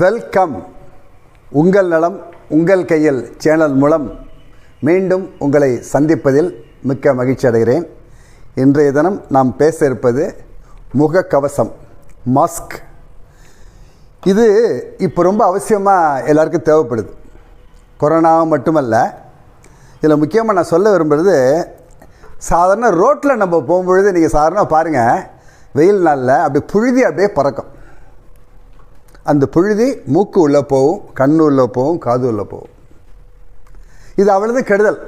Welcome. உங்கள் நலம் உங்கள் கையில் சேனல் மூலம் மீண்டும் உங்களை சந்திப்பதில் மிக்க மகிழ்ச்சி அடைகிறேன். இன்றைய தினம் நாம் பேச இருப்பது முகக்கவசம் மாஸ்க் இது இப்போ ரொம்ப அவசியமாக எல்லாருக்கும் தேவைப்படுது. கொரோனா மட்டுமல்ல இதில் முக்கியமாக நான் சொல்ல விரும்புகிறது சாதாரண ரோட்டில் நம்ம போகும்பொழுது நீங்கள் சாதாரண பாருங்கள் வெயில் நாளில் அப்படி புழுதி அப்படியே பறக்கும். அந்த புழுதி மூக்கு உள்ளே போகும் கண்ணு உள்ளே போகும் காது உள்ளே போகும் இது அவ்வளவு கெடுதல்.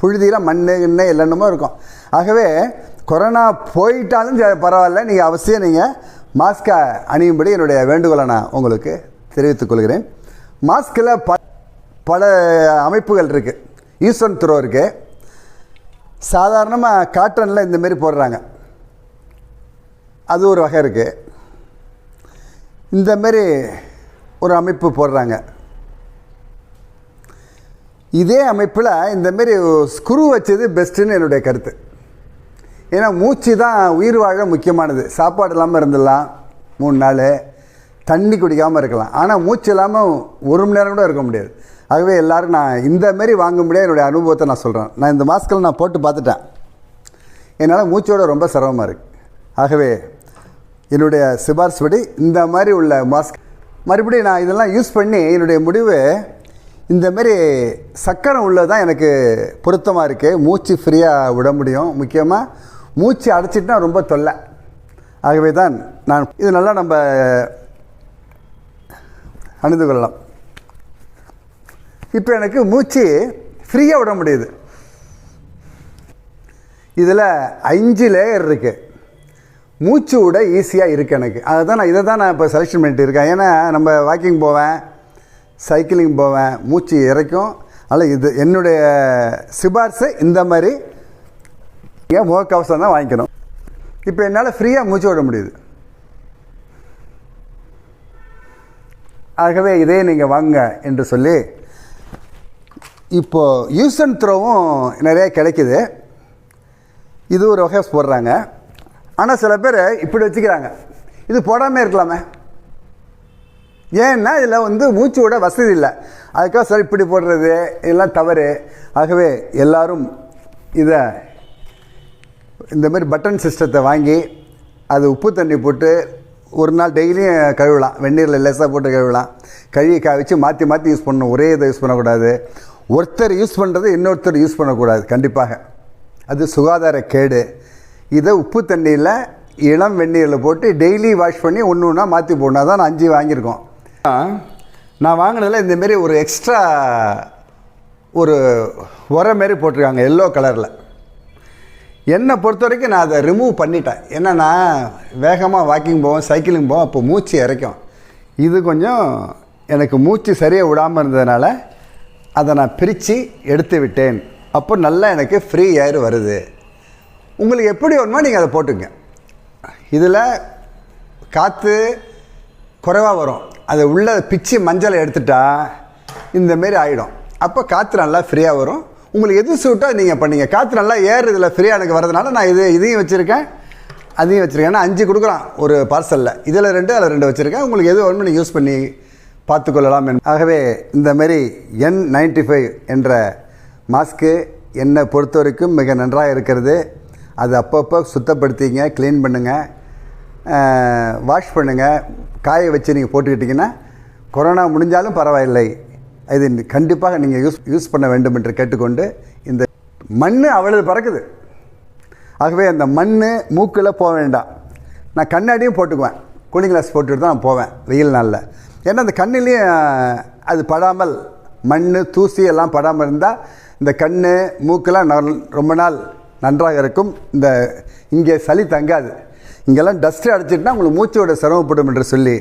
புழுதியில் மண் எண்ணெய் இல்லைன்னமோ இருக்கும். ஆகவே கொரோனா போயிட்டாலும் சரி, பரவாயில்ல நீங்கள் அவசியம் நீங்கள் மாஸ்கை அணியும்படி என்னுடைய வேண்டுகோளை நான் உங்களுக்கு தெரிவித்துக் கொள்கிறேன். மாஸ்கில் ப பல அமைப்புகள் இருக்குது ஈஸ்வன் த்ரோ இருக்குது சாதாரணமாக காட்டனில் இந்தமாரி போடுறாங்க. அது ஒரு வகை இருக்குது இந்த மாதிரி ஒரு அமைப்பு போடுறாங்க. இதே அமைப்பில் இந்த மாதிரி ஸ்க்ரூ வச்சது பெஸ்ட்டுன்னு என்னுடைய கருத்து. ஏன்னா மூச்சு தான் உயிர் வாழ முக்கியமானது. சாப்பாடு இல்லாமல் இருந்துடலாம் மூணு நாள். தண்ணி குடிக்காமல் இருக்கலாம். ஆனால் மூச்சு இல்லாமல் ஒரு மணி நேரம் கூட இருக்க முடியாது. ஆகவே எல்லோரும் நான் இந்த வாங்க முடியாது என்னுடைய அனுபவத்தை நான் சொல்கிறேன் நான் இந்த மாஸ்கில் நான் போட்டு பார்த்துட்டேன். என்னால் மூச்சோட ரொம்ப சிரமமாக இருக்குது ஆகவே என்னுடைய சிபார்சு படி இந்த மாதிரி உள்ள மாஸ்க் மறுபடியும் நான் இதெல்லாம் யூஸ் பண்ணி என்னுடைய முடிவு இந்த சக்கரம் சக்கரை உள்ளதான் எனக்கு பொருத்தமாக இருக்குது மூச்சு ஃப்ரீயாக விட முடியும். முக்கியமாக மூச்சு அடைச்சிட்டுனா ரொம்ப தொல்லை. ஆகவே தான் நான் இது நல்லா நம்ம அணிந்து கொள்ளலாம். இப்போ எனக்கு மூச்சு ஃப்ரீயாக விட முடியுது. இதில் அஞ்சு லேயர் இருக்குது மூச்சு விட ஈஸியாக இருக்குது எனக்கு. அதை தான் நான் இதை தான் நான் இப்போ செலெக்ஷன் பண்ணிட்டு இருக்கேன். ஏன்னா நம்ம வாக்கிங் போவேன் சைக்கிளிங் போவேன் மூச்சு இறைக்கும். அதில் இது என்னுடைய சிபாரிசு இந்த மாதிரி ஏன் முகக்கவசம் தான் வாங்கிக்கணும். இப்போ என்னால் ஃப்ரீயாக மூச்சு விட முடியுது. ஆகவே இதே நீங்கள் வாங்க என்று சொல்லி இப்போது யூஸ் அண்ட் த்ரோவும் நிறையா கிடைக்குது. இது ஒரு வகை போடுறாங்க. ஆனால் சில பேர் இப்படி வச்சுக்கிறாங்க. இது போடாமல் இருக்கலாமே. ஏன்னா இதில் வந்து மூச்சு விட வசதி இல்லை. அதுக்காக சார் இப்படி போடுறது இதெல்லாம் தவறு. ஆகவே எல்லாரும் இதை இந்த மாதிரி பட்டன் சிஸ்டத்தை வாங்கி அது உப்பு தண்ணி போட்டு ஒரு நாள் டெய்லியும் கழுவலாம். வெந்நீரில் லேசாக போட்டு கழுவலாம். கழுவி காய்ச்சி வச்சு மாற்றி மாற்றி யூஸ் பண்ணணும். ஒரே இதை யூஸ் பண்ணக்கூடாது. ஒருத்தர் யூஸ் பண்ணுறது இன்னொருத்தர் யூஸ் பண்ணக்கூடாது. கண்டிப்பாக. அது சுகாதார கேடு. இதை உப்பு தண்ணியில் இளம் வெந்நீரில் போட்டு டெய்லி வாஷ் பண்ணி ஒன்று ஒன்றா மாற்றி போடணும். தான் நான் அஞ்சு வாங்கியிருக்கோம். நான் வாங்கினதில் இந்தமாரி ஒரு எக்ஸ்ட்ரா ஒரு உரம் மாரி போட்டிருக்காங்க எல்லோ கலரில் என்னை பொறுத்த வரைக்கும் நான் அதை ரிமூவ் பண்ணிட்டேன். என்னென்னா வேகமாக வாக்கிங் போவோம் சைக்கிளிங் போவோம் அப்போ மூச்சு இறைக்கும். இது கொஞ்சம் எனக்கு மூச்சு சரியாக விடாமல் இருந்ததுனால அதை நான் பிரித்து எடுத்து விட்டேன். அப்போ நல்லா எனக்கு ஃப்ரீ ஏர் வருது. உங்களுக்கு எப்படி வேணுமோ நீங்கள் அதை போட்டுங்க. இதில் காற்று குறைவாக வரும். அதை உள்ள பிச்சு மஞ்சளை எடுத்துட்டா இந்த மாரி ஆகிடும் அப்போ காற்று நல்லா ஃப்ரீயாக வரும். உங்களுக்கு எது சூட்டோ நீங்கள் பண்ணீங்க? காற்று நல்லா ஏறுறதுல ஃப்ரீயாக எனக்கு வரதுனால நான் இது இதையும் வச்சுருக்கேன். அதையும் வச்சுருக்கேன். ஏன்னா அஞ்சு கொடுக்குறான் ஒரு பார்சலில் இதில் ரெண்டு அதில் ரெண்டு வச்சுருக்கேன். உங்களுக்கு எது வேணுமோ நீங்கள் யூஸ் பண்ணி பார்த்துக்கொள்ளலாம் ஆகவே இந்தமாரி என் நைன்டி ஃபைவ் என்ற மாஸ்க்கு என்னை பொறுத்த வரைக்கும் மிக நன்றாக இருக்கிறது. அது அப்பப்போ சுத்தப்படுத்திங்க க்ளீன் பண்ணுங்கள் வாஷ் பண்ணுங்கள் காய வச்சு நீங்கள் போட்டுக்கிட்டிங்கன்னா கொரோனா முடிஞ்சாலும் பரவாயில்லை. இது கண்டிப்பாக நீங்கள் யூஸ் யூஸ் பண்ண வேண்டும் என்று கேட்டுக்கொண்டு இந்த மண் அவ்வளவு பறக்குது. ஆகவே அந்த மண் மூக்கில் போக வேண்டாம். நான் கண்ணாடியும் போட்டுக்குவேன். கூலிங் கிளாஸ் போட்டுட்டு தான் நான் போவேன் வெயில் நாளில். ஏன்னா அந்த கண்ணிலையும் அது படாமல் மண் தூசி எல்லாம் படாமல் இருந்தால் இந்த கண் மூக்கெல்லாம் ரொம்ப நாள் நன்றாக இருக்கும். இந்த இங்கே சளி தங்காது. இங்கெல்லாம் டஸ்ட்டு அடிச்சிட்டுனா உங்களுக்கு மூச்சோட சிரமப்படும் என்று சொல்லி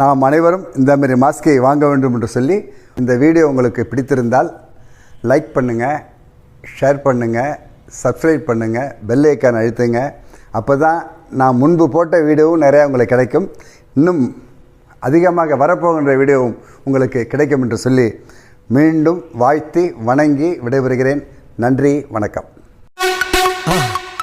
நாம் அனைவரும் இந்த மாதிரி மாஸ்கை வாங்க வேண்டும் என்று சொல்லி இந்த வீடியோ உங்களுக்கு பிடித்திருந்தால் லைக் பண்ணுங்கள் ஷேர் பண்ணுங்கள் சப்ஸ்கிரைப் பண்ணுங்கள் பெல் ஐக்கான் அழுத்துங்க. அப்போ தான் நான் முன்பு போட்ட வீடியோவும் நிறையா உங்களுக்கு கிடைக்கும். இன்னும் அதிகமாக வரப்போகின்ற வீடியோவும் உங்களுக்கு கிடைக்கும் என்று சொல்லி மீண்டும் வாழ்த்தி வணங்கி விடைபெறுகிறேன். நன்றி வணக்கம்.